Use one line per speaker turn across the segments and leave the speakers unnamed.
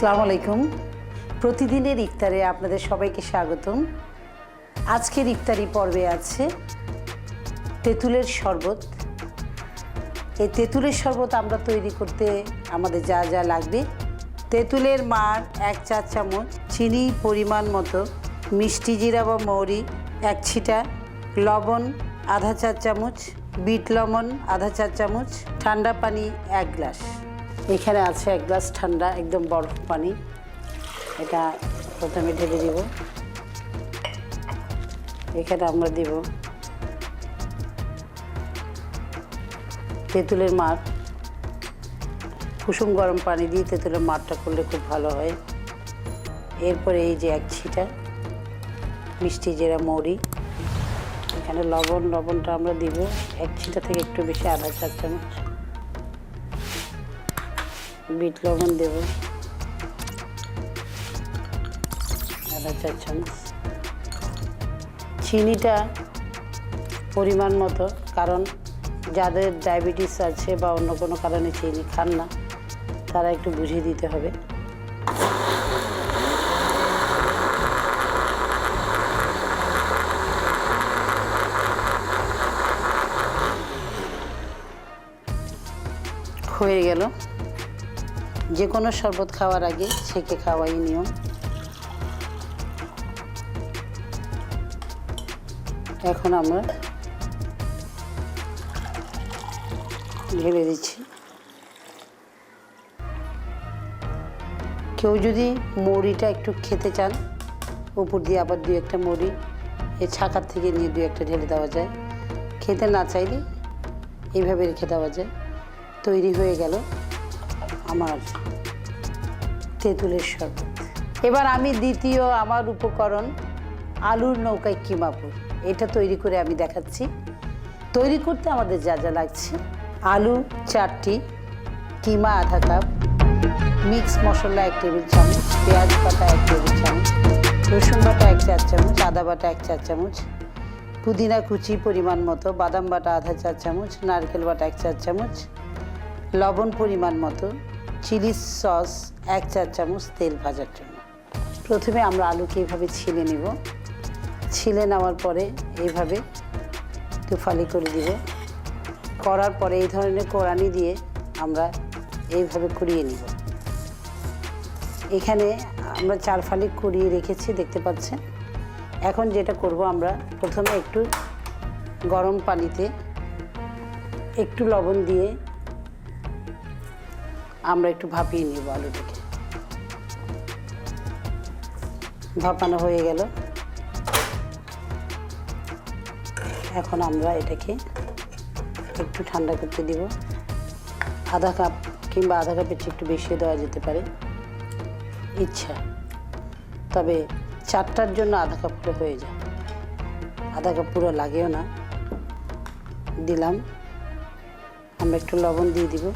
আসসালামু আলাইকুম। প্রতিদিনের ইফতারে আপনাদের সবাইকে স্বাগতম। আজকের ইফতারি পর্বে আছে তেঁতুলের শরবত। এই তেঁতুলের শরবত আমরা তৈরি করতে আমাদের যা যা লাগবে। তেঁতুলের মার এক চা চামচ চিনি পরিমাণ মতো, মিষ্টি জিরা বা মৌরি এক ছিটা, লবণ আধা চা চামচ, বিট লবণ আধা চা চামচ, ঠান্ডা পানি এক গ্লাস। এখানে আছে এক গ্লাস ঠান্ডা, একদম বরফ পানি। এটা প্রথমে ঢেলে দিব। এখানে আমরা দিব তেঁতুলের মার। কুসুম গরম পানি দিয়ে তেঁতুলের মারটা করলে খুব ভালো হয়। এরপরে এই যে এক ছিটা মিষ্টি জিরা মৌরি। এখানে লবণ, লবণটা আমরা দিব। এক ছিটা থেকে একটু বেশি আধা চা চামচ। বিট লবণ দেব। আধা চা চামচ। চিনিটা পরিমাণ মতো, কারণ যাদের ডায়াবেটিস আছে বা অন্য কোনো কারণে চিনি খান না, তারা একটু বুঝিয়ে দিতে হবে। হয়ে গেল। যে কোনো শরবত খাওয়ার আগে ছেঁকে খাওয়াই নিয়ম। এখন আমরা ঢেলে দিচ্ছি। কেউ যদি মুড়িটা একটু খেতে চান, উপর দিয়ে আবার দু একটা মুড়ি, এ ছাকার থেকে নিয়ে দু একটা ঢেলে দেওয়া যায়। খেতে না চাইলে এইভাবে রেখে দেওয়া যায়। তৈরি হয়ে গেল। আমার তেঁতুলের শরবত। এবার আমি দ্বিতীয় আমার উপকরণ আলুর নৌকায় কিমাপুর এটা তৈরি করে আমি দেখাচ্ছি। তৈরি করতে আমাদের যা যা লাগছে। আলু, চারটি, কিমা, আধা কাপ, মিক্স মশলা এক টেবিল চামচ, পেঁয়াজ বাটা এক টেবিল চামচ, রসুন বাটা এক চার চামচ, আদা বাটা এক চার চামচ, পুদিনা কুচি পরিমাণ মতো, বাদাম বাটা আধা চার চামচ, নারকেল বাটা এক চার চামচ, লবণ পরিমাণ মতো চিলি সস, এক চার চামচ তেল ভাজার জন্য। প্রথমে আমরা আলুকে এইভাবে ছিলে নিব। ছিলে নেওয়ার পরে এইভাবে একটু ফালি করে দিব। করার পরে এই ধরনের কোরানি দিয়ে আমরা এইভাবে কুড়িয়ে নিব। এখানে আমরা চার ফালি কুড়িয়ে রেখেছি, দেখতে পাচ্ছেন? এখন যেটা করব আমরা প্রথমে একটু গরম পানিতে একটু লবণ দিয়ে আমরা একটু ভাপিয়ে নিব আলুটাকে। ভাপানো হয়ে গেল। এখন আমরা এটাকে একটু ঠান্ডা করতে দিব। আধা কাপ কিংবা আধা কাপের চেয়ে একটু বেশি দেওয়া যেতে পারে। ইচ্ছা। তবে চারটার জন্য আধা কাপ করে হয়ে যায়। আধা কাপ পুরো লাগেও না। দিলাম। আমরা একটু লবণ দিয়ে দিব।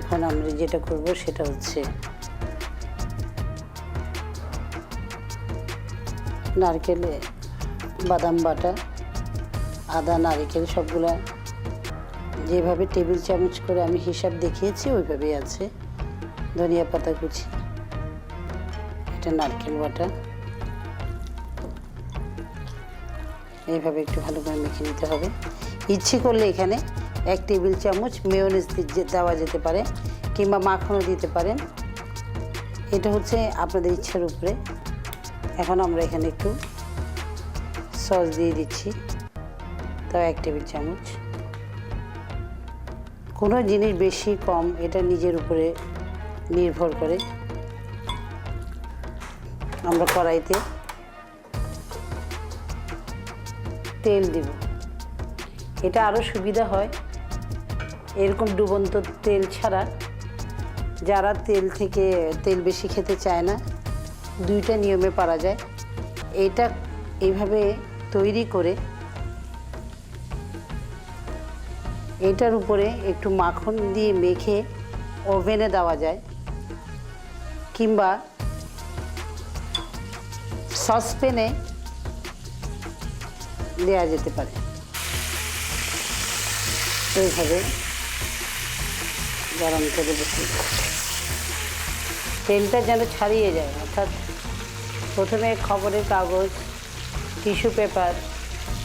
এখন আমরা যেটা করব সেটা হচ্ছে নারকেলে বাদাম বাটা, আদা, নারকেল সবগুলা যেভাবে টেবিল চামচ করে আমি হিসাব দেখিয়েছি, ওইভাবেই আছে। ধনিয়া পাতা কুচি, এটা নারকেল বাটা। এইভাবে একটু ভালো করে মেখে নিতে হবে। ইচ্ছে করলে এখানে এক টেবিল চামচ মেয়নিজ দেওয়া যেতে পারে, কিংবা মাখনও দিতে পারেন। এটা হচ্ছে আপনাদের ইচ্ছার উপরে। এখন আমরা এখানে একটু সস দিয়ে দিচ্ছি। তাও এক টেবিল চামচ। কোনো জিনিস বেশি কম, এটা নিজের উপরে নির্ভর করে। আমরা কড়াইতে তেল দিব। এটা আরও সুবিধা হয়। এরকম ডুবন্ত তেল ছাড়া যারা তেল থেকে তেল বেশি খেতে চায় না, দুইটা নিয়মে পারা যায়। এটা এইভাবে তৈরি করে এটার উপরে একটু মাখন দিয়ে মেখে ওভেনে দেওয়া যায় কিংবা সসপ্যানে দেওয়া যেতে পারে। এইভাবে গরম করে বসে। তেলটা যেন ছাড়িয়ে যায়, অর্থাৎ প্রথমে খবরের কাগজ, টিস্যু পেপার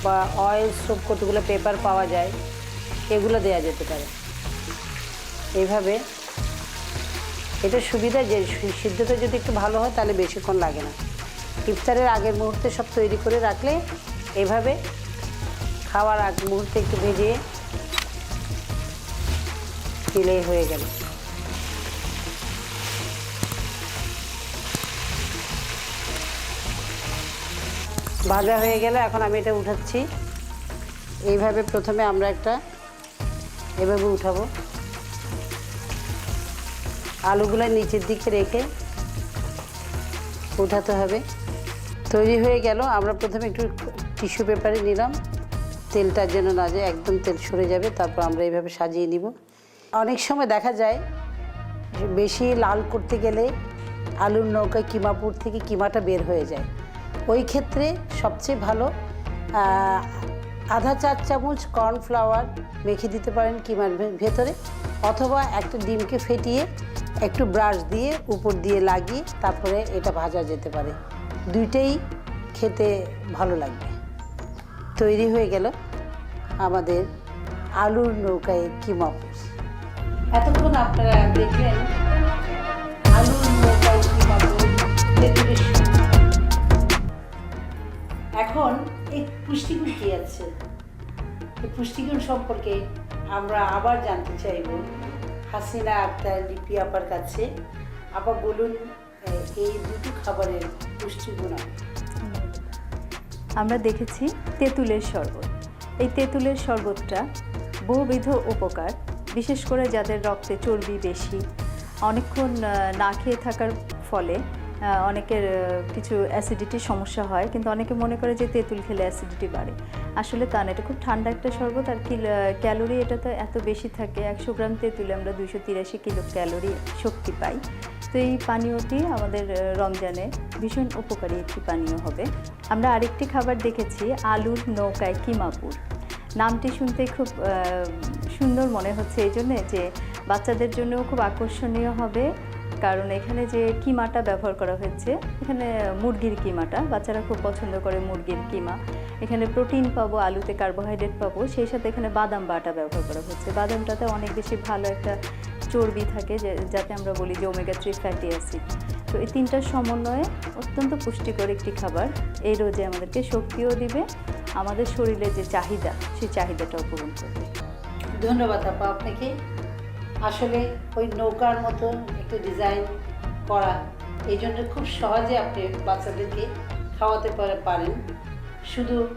বা অয়েল সোপ কতগুলো পেপার পাওয়া যায়, এগুলো দেওয়া যেতে পারে। এইভাবে এটা সুবিধা যে সিদ্ধটা যদি একটু ভালো হয়, তাহলে বেশিক্ষণ লাগে না। ইফতারের আগের মুহূর্তে সব তৈরি করে রাখলে এভাবে খাওয়ার আগ, মুহূর্তে একটু ভেজে দিলেই হয়ে গেল। ভাজা হয়ে গেলে এখন আমি এটা উঠাচ্ছি। এইভাবে প্রথমে আমরা একটা এভাবে উঠাবো। আলুগুলো নিচের দিকে রেখে উঠাতে হবে। তৈরি হয়ে গেল। আমরা প্রথমে একটু টিস্যু পেপারে নিলাম। তেলটা যেন না যায়, একদম তেল সরে যাবে। তারপর আমরা এইভাবে সাজিয়ে নিব। অনেক সময় দেখা যায় বেশি লাল করতে গেলে আলুর নৌকায় কিমাপুর থেকে কিমাটা বের হয়ে যায়। ওই ক্ষেত্রে সবচেয়ে ভালো আধা চার চামচ কর্নফ্লাওয়ার মেখে দিতে পারেন কিমার ভেতরে অথবা একটা ডিমকে ফেটিয়ে একটু ব্রাশ দিয়ে উপর দিয়ে লাগিয়ে তারপরে এটা ভাজা যেতে পারে। দুইটাই খেতে ভালো লাগবে। তৈরি হয়ে গেল আমাদের আলুর নৌকায় কিমাপুর এতক্ষণ আপনারা দেখলেন তেঁতুলের এখন এই পুষ্টিগুণ কি আছে? এই পুষ্টিগুণ সম্পর্কে আমরা আবার জানতে চাইব। হাসিনা আক্তার লিপি আপার কাছে। আবার বলুন এই দুটো খাবারের পুষ্টিগুণ
আমরা দেখেছি তেঁতুলের শরবত। এই তেঁতুলের শরবতটা বহুবিধ উপকার। বিশেষ করে যাদের রক্তে চর্বি বেশি, অনেকক্ষণ না খেয়ে থাকার ফলে অনেকের কিছু অ্যাসিডিটির সমস্যা হয়, কিন্তু অনেকে মনে করে যে তেঁতুল খেলে অ্যাসিডিটি বাড়ে। আসলে তা না, এটা খুব ঠান্ডা একটা শরবত আর ক্যালোরি এটাতে এত বেশি থাকে, একশো গ্রাম তেঁতুলে আমরা দুশো তিরাশি কিলো ক্যালোরি শক্তি পাই। তো এই পানীয়টি আমাদের রমজানে ভীষণ উপকারী একটি পানীয় হবে। আমরা আরেকটি খাবার দেখেছি, আলুর নৌকায় কিমাপুর। নামটি শুনতে খুব সুন্দর মনে হচ্ছে এই জন্যে যে বাচ্চাদের জন্যও খুব আকর্ষণীয় হবে। কারণ এখানে যে কিমাটা ব্যবহার করা হয়েছে, এখানে মুরগির কিমাটা, বাচ্চারা খুব পছন্দ করে মুরগির কিমা। এখানে প্রোটিন পাবো, আলুতে কার্বোহাইড্রেট পাবো, সেই সাথে এখানে বাদাম বাটা ব্যবহার করা হচ্ছে। বাদামটাতে অনেক বেশি ভালো একটা চর্বি থাকে যাতে আমরা বলি যে ওমেগা থ্রি ফ্যাটি অ্যাসিড তো এই তিনটার সমন্বয়ে অত্যন্ত পুষ্টিকর একটি খাবার। এই রোজে আমাদেরকে শক্তিও দিবে, আমাদের শরীরে যে চাহিদা, সেই চাহিদাটাও পূরণ করবে।
ধন্যবাদ আপা, আপনাকে। আসলে ওই নৌকার মতো একটু ডিজাইন করা, এই জন্য খুব সহজে আপনি বাচ্চাদেরকে খাওয়াতে পারে- পারেন। শুধু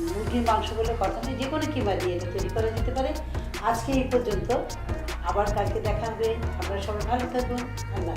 মুরগির মাংস বলে কথা নেই যে কোনো কিমা দিয়ে এটা তৈরি করা যেতে পারে। আজকে এই পর্যন্ত আবার কালকে দেখা হবে। আপনারা সবাই ভালো থাকুন। আল্লাহ।